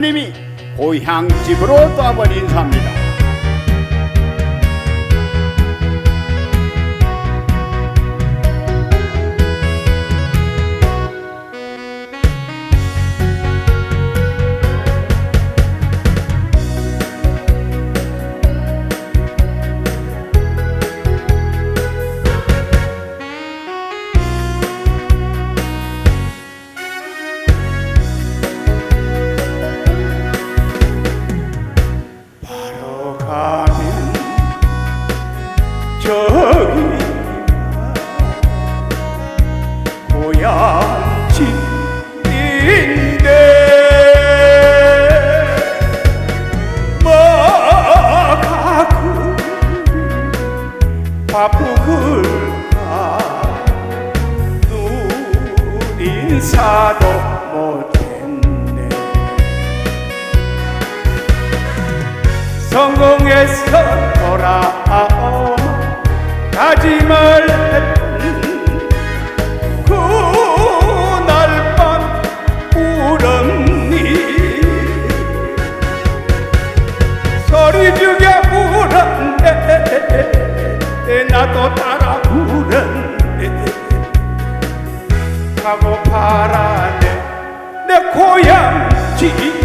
님이 고향집으로 떠버린 인사입니다. 바쁘글까 눈 인사도 못했네. 성공해서 돌아온 다짐을 했 나도 따라 울었네 가고 파라네. 내 고향집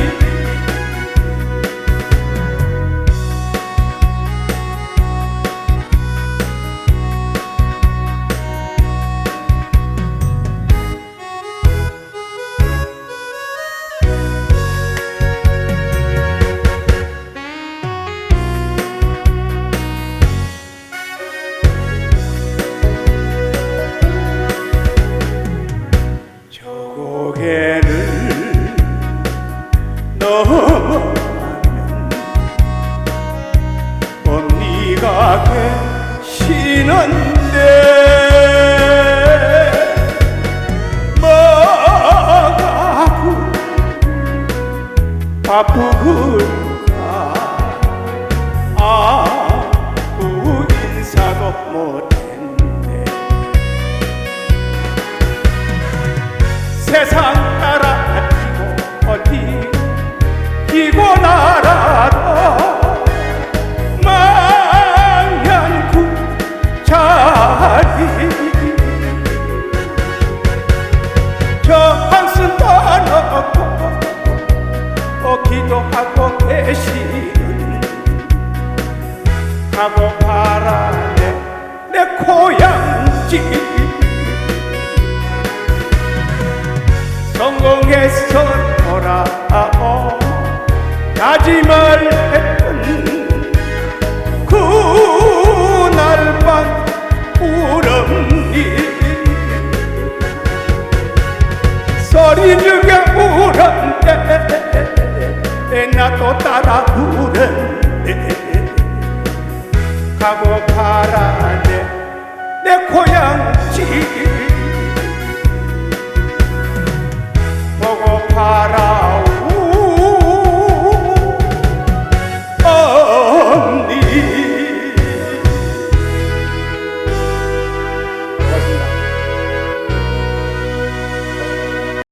계시는데 뭐가 그 바쁘글까 아무 인사도 못했네. 세상 계시는 가고 바라네 내 고향집 성공해서 돌아오. 다짐을 했던 그날 밤 울었니 소리 죽 나도 따라 울었네. 가고 가라네. 내 고향집